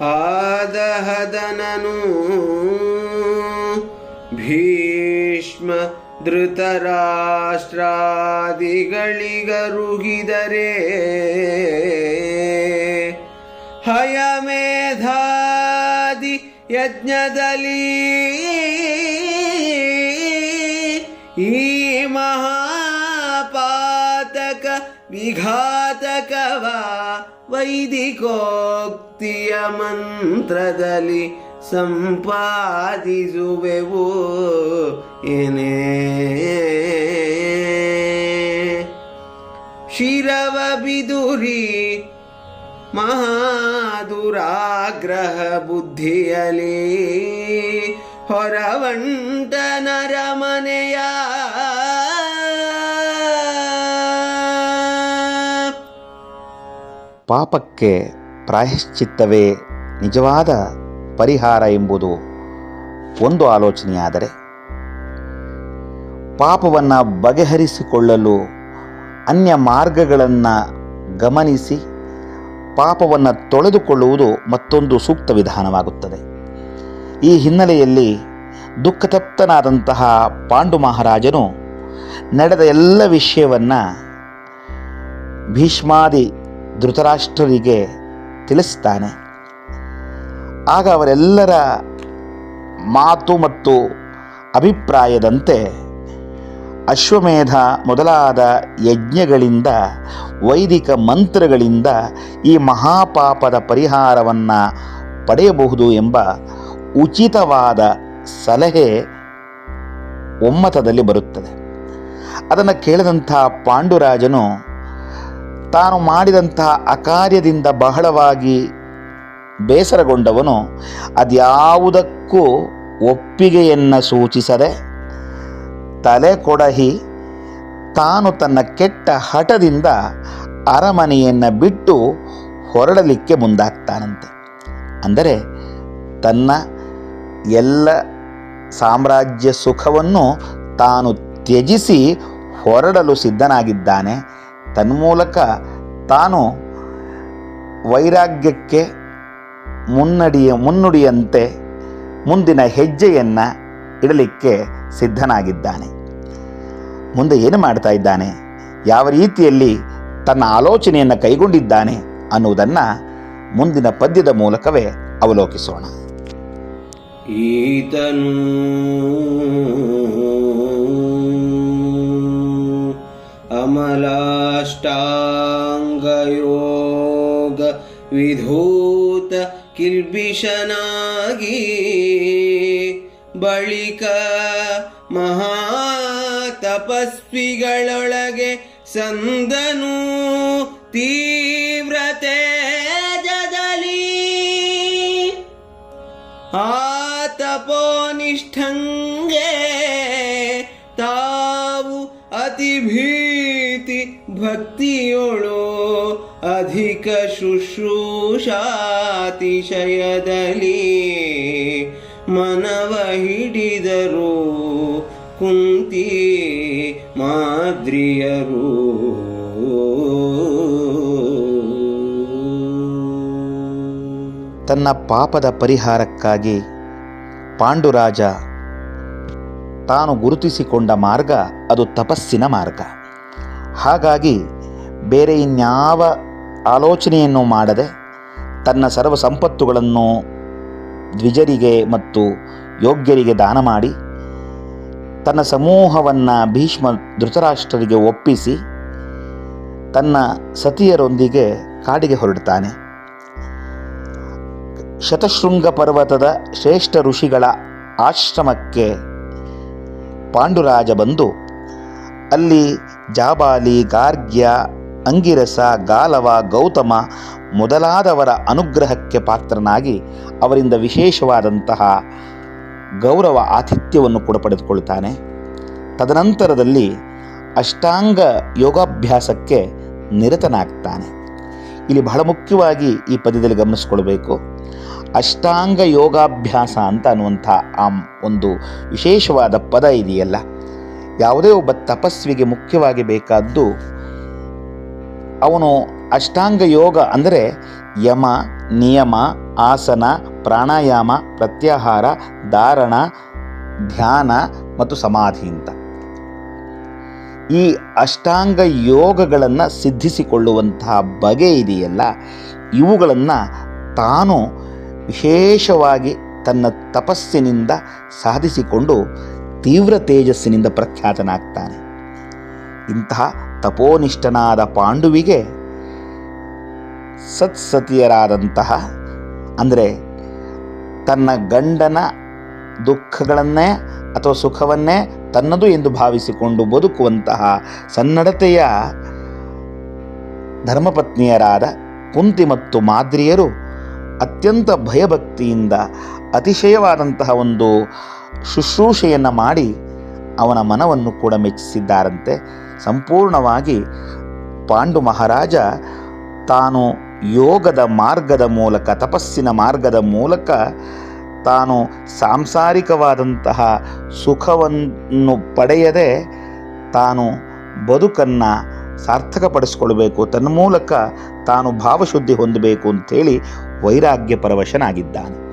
ಆದಹದನನು ಭೀಷ್ಮ ಧೃತರಾಷ್ಟ್ರಾದಿಗಳಿಗರುಗಿದರೆ ಹಯಮೇಧಾದಿ ಯಜ್ಞದಲ್ಲಿ ಈ ಮಹಾಪಾತಕ ವಿಘಾತಕವ ವೈದಿಕೋಕ್ತಿಯ ಮಂತ್ರದಲ್ಲಿ ಸಂಪಾದಿಸುವೆವು ಏನೇ? ಶಿರವ ಬಿದುರಿ ಮಹಾದುರಾಗ್ರಹ ಬುದ್ಧಿಯಲಿ ಹೊರವಂಟನರ ನರಮನೆಯ ಪಾಪಕ್ಕೆ ಪ್ರಾಯಶ್ಚಿತ್ತವೇ ನಿಜವಾದ ಪರಿಹಾರ ಎಂಬುದು ಒಂದು ಆಲೋಚನೆಯಾದರೆ ಪಾಪವನ್ನು ಬಗೆಹರಿಸಿಕೊಳ್ಳಲು ಅನ್ಯ ಮಾರ್ಗಗಳನ್ನು ಗಮನಿಸಿ ಪಾಪವನ್ನು ತೊಳೆದುಕೊಳ್ಳುವುದು ಮತ್ತೊಂದು ಸೂಕ್ತ ವಿಧಾನವಾಗುತ್ತದೆ. ಈ ಹಿನ್ನೆಲೆಯಲ್ಲಿ ದುಃಖತಪ್ತನಾದಂತಹ ಪಾಂಡು ಮಹಾರಾಜನು ನಡೆದ ಎಲ್ಲ ವಿಷಯವನ್ನು ಭೀಷ್ಮಾದಿ ಧೃತರಾಷ್ಟ್ರರಿಗೆ ತಿಳಿಸ್ತಾನೆ. ಆಗ ಅವರೆಲ್ಲರ ಮಾತು ಮತ್ತು ಅಭಿಪ್ರಾಯದಂತೆ ಅಶ್ವಮೇಧ ಮೊದಲಾದ ಯಜ್ಞಗಳಿಂದ, ವೈದಿಕ ಮಂತ್ರಗಳಿಂದ ಈ ಮಹಾಪಾಪದ ಪರಿಹಾರವನ್ನು ಪಡೆಯಬಹುದು ಎಂಬ ಉಚಿತವಾದ ಸಲಹೆ ಒಮ್ಮತದಲ್ಲಿ ಬರುತ್ತದೆ. ಅದನ್ನು ಕೇಳಿದಂಥ ಪಾಂಡುರಾಜನು ತಾನು ಮಾಡಿದಂತಹ ಅಕಾರ್ಯದಿಂದ ಬಹಳವಾಗಿ ಬೇಸರಗೊಂಡವನು ಅದ್ಯಾವುದಕ್ಕೂ ಒಪ್ಪಿಗೆಯನ್ನು ಸೂಚಿಸದೆ ತಲೆ ಕೊಡಹಿ ತಾನು ತನ್ನ ಕೆಟ್ಟ ಹಠದಿಂದ ಅರಮನೆಯನ್ನು ಬಿಟ್ಟು ಹೊರಡಲಿಕ್ಕೆ ಮುಂದಾಗ್ತಾನಂತೆ. ಅಂದರೆ ತನ್ನ ಎಲ್ಲ ಸಾಮ್ರಾಜ್ಯ ಸುಖವನ್ನು ತಾನು ತ್ಯಜಿಸಿ ಹೊರಡಲು ಸಿದ್ಧನಾಗಿದ್ದಾನೆ. ತನ್ಮೂಲಕ ತಾನು ವೈರಾಗ್ಯಕ್ಕೆ ಮುನ್ನಡಿಯ ಮುನ್ನುಡಿಯಂತೆ ಮುಂದಿನ ಹೆಜ್ಜೆಯನ್ನು ಇಡಲಿಕ್ಕೆ ಸಿದ್ಧನಾಗಿದ್ದಾನೆ. ಮುಂದೆ ಏನು ಮಾಡ್ತಾ ಇದ್ದಾನೆ? ಯಾವ ರೀತಿಯಲ್ಲಿ ತನ್ನ ಆಲೋಚನೆಯನ್ನು ಕೈಗೊಂಡಿದ್ದಾನೆ ಅನ್ನುವುದನ್ನು ಮುಂದಿನ ಪದ್ಯದ ಮೂಲಕವೇ ಅವಲೋಕಿಸೋಣ. ಈತನು ಅಮಲಾಷ್ಟಾಂಗಯೋಗ ವಿಧೂತ ಕಿಲ್ಬಿಷನಾಗಿ ಬಳಿಕ ಮಹಾತಪಸ್ವಿಗಳೊಳಗೆ ಸಂದನು ತೀವ್ರತೆ ಜದಲಿ ಆ ಆತಪೋನಿಷ್ಠಂಗೆ ತಾವು ಅತಿ ಭೀತಿ ಭಕ್ತಿಯೊಳು ಅಧಿಕ ಶುಶ್ರೂಷಾತಿಶಯದಲ್ಲಿ ಮನವ ಹಿಡಿದರು ಕುಂತಿ ಮಾದ್ರಿಯರು. ತನ್ನ ಪಾಪದ ಪರಿಹಾರಕ್ಕಾಗಿ ಪಾಂಡುರಾಜ ತಾನು ಗುರುತಿಸಿಕೊಂಡ ಮಾರ್ಗ ಅದು ತಪಸ್ಸಿನ ಮಾರ್ಗ. ಹಾಗಾಗಿ ಬೇರೆ ಇನ್ಯಾವ ಆಲೋಚನೆಯನ್ನು ಮಾಡದೆ ತನ್ನ ಸರ್ವ ಸಂಪತ್ತುಗಳನ್ನು ದ್ವಿಜರಿಗೆ ಮತ್ತು ಯೋಗ್ಯರಿಗೆ ದಾನ ಮಾಡಿ ತನ್ನ ಸಮೂಹವನ್ನು ಭೀಷ್ಮ ಧೃತರಾಷ್ಟ್ರರಿಗೆ ಒಪ್ಪಿಸಿ ತನ್ನ ಸತಿಯರೊಂದಿಗೆ ಕಾಡಿಗೆ ಹೊರಡ್ತಾನೆ ಶತಶೃಂಗ ಪರ್ವತದ ಶ್ರೇಷ್ಠ ಋಷಿಗಳ ಆಶ್ರಮಕ್ಕೆ ಪಾಂಡುರಾಜ ಬಂದು ಅಲ್ಲಿ ಜಾಬಾಲಿ, ಗಾರ್ಗ್ಯ, ಅಂಗಿರಸ, ಗಾಲವ, ಗೌತಮ ಮೊದಲಾದವರ ಅನುಗ್ರಹಕ್ಕೆ ಪಾತ್ರನಾಗಿ ಅವರಿಂದ ವಿಶೇಷವಾದಂತಹ ಗೌರವ ಆತಿಥ್ಯವನ್ನು ಕೂಡ ಪಡೆದುಕೊಳ್ತಾನೆ ತದನಂತರದಲ್ಲಿ ಅಷ್ಟಾಂಗ ಯೋಗಾಭ್ಯಾಸಕ್ಕೆ ನಿರತನಾಗ್ತಾನೆ. ಇಲ್ಲಿ ಬಹಳ ಮುಖ್ಯವಾಗಿ ಈ ಪದ್ಯದಲ್ಲಿ ಗಮನಿಸಿಕೊಳ್ಬೇಕು ಅಷ್ಟಾಂಗ ಯೋಗಾಭ್ಯಾಸ ಅಂತ ಅನ್ನುವಂಥ ಆ ಒಂದು ವಿಶೇಷವಾದ ಪದ ಇದೆಯಲ್ಲ. ಯಾವುದೇ ಒಬ್ಬ ತಪಸ್ವಿಗೆ ಮುಖ್ಯವಾಗಿ ಬೇಕಾದ್ದು ಅವನು ಅಷ್ಟಾಂಗ ಯೋಗ ಅಂದರೆ ಯಮ, ನಿಯಮ, ಆಸನ, ಪ್ರಾಣಾಯಾಮ, ಪ್ರತ್ಯಾಹಾರ, ಧಾರಣ, ಧ್ಯಾನ ಮತ್ತು ಸಮಾಧಿ ಅಂತ. ಈ ಅಷ್ಟಾಂಗ ಯೋಗಗಳನ್ನು ಸಿದ್ಧಿಸಿಕೊಳ್ಳುವಂತಹ ಬಗೆ ಇದೆಯಲ್ಲ, ಇವುಗಳನ್ನು ತಾನು ವಿಶೇಷವಾಗಿ ತನ್ನ ತಪಸ್ಸಿನಿಂದ ಸಾಧಿಸಿಕೊಂಡು ತೀವ್ರ ತೇಜಸ್ಸಿನಿಂದ ಪ್ರಖ್ಯಾತನಾಗ್ತಾನೆ. ಇಂತಹ ತಪೋನಿಷ್ಠನಾದ ಪಾಂಡುವಿಗೆ ಸತ್ಸತಿಯರಾದಂತಹ, ಅಂದರೆ ತನ್ನ ಗಂಡನ ದುಃಖಗಳನ್ನೇ ಅಥವಾ ಸುಖವನ್ನೇ ತನ್ನದು ಎಂದು ಭಾವಿಸಿಕೊಂಡು ಬದುಕುವಂತಹ ಸನ್ನಡತೆಯ ಧರ್ಮಪತ್ನಿಯರಾದ ಕುಂತಿ ಮತ್ತು ಮಾದ್ರಿಯರು ಅತ್ಯಂತ ಭಯಭಕ್ತಿಯಿಂದ ಅತಿಶಯವಾದಂತಹ ಒಂದು ಶುಶ್ರೂಷೆಯನ್ನು ಮಾಡಿ ಅವನ ಮನವನ್ನು ಕೂಡ ಮೆಚ್ಚಿಸಿದ್ದಾರಂತೆ. ಸಂಪೂರ್ಣವಾಗಿ ಪಾಂಡು ಮಹಾರಾಜ ತಾನು ಯೋಗದ ಮಾರ್ಗದ ಮೂಲಕ, ತಪಸ್ಸಿನ ಮಾರ್ಗದ ಮೂಲಕ ತಾನು ಸಾಂಸಾರಿಕವಾದಂತಹ ಸುಖವನ್ನು ಪಡೆಯದೆ ತಾನು ಬದುಕನ್ನು ಸಾರ್ಥಕಪಡಿಸ್ಕೊಳ್ಬೇಕು ತನ್ನ ಮೂಲಕ ತಾನು ಭಾವಶುದ್ಧಿ ಹೊಂದಬೇಕು ಅಂಥೇಳಿ ವೈರಾಗ್ಯ ಪರವಶನಾಗಿದ್ದಾನೆ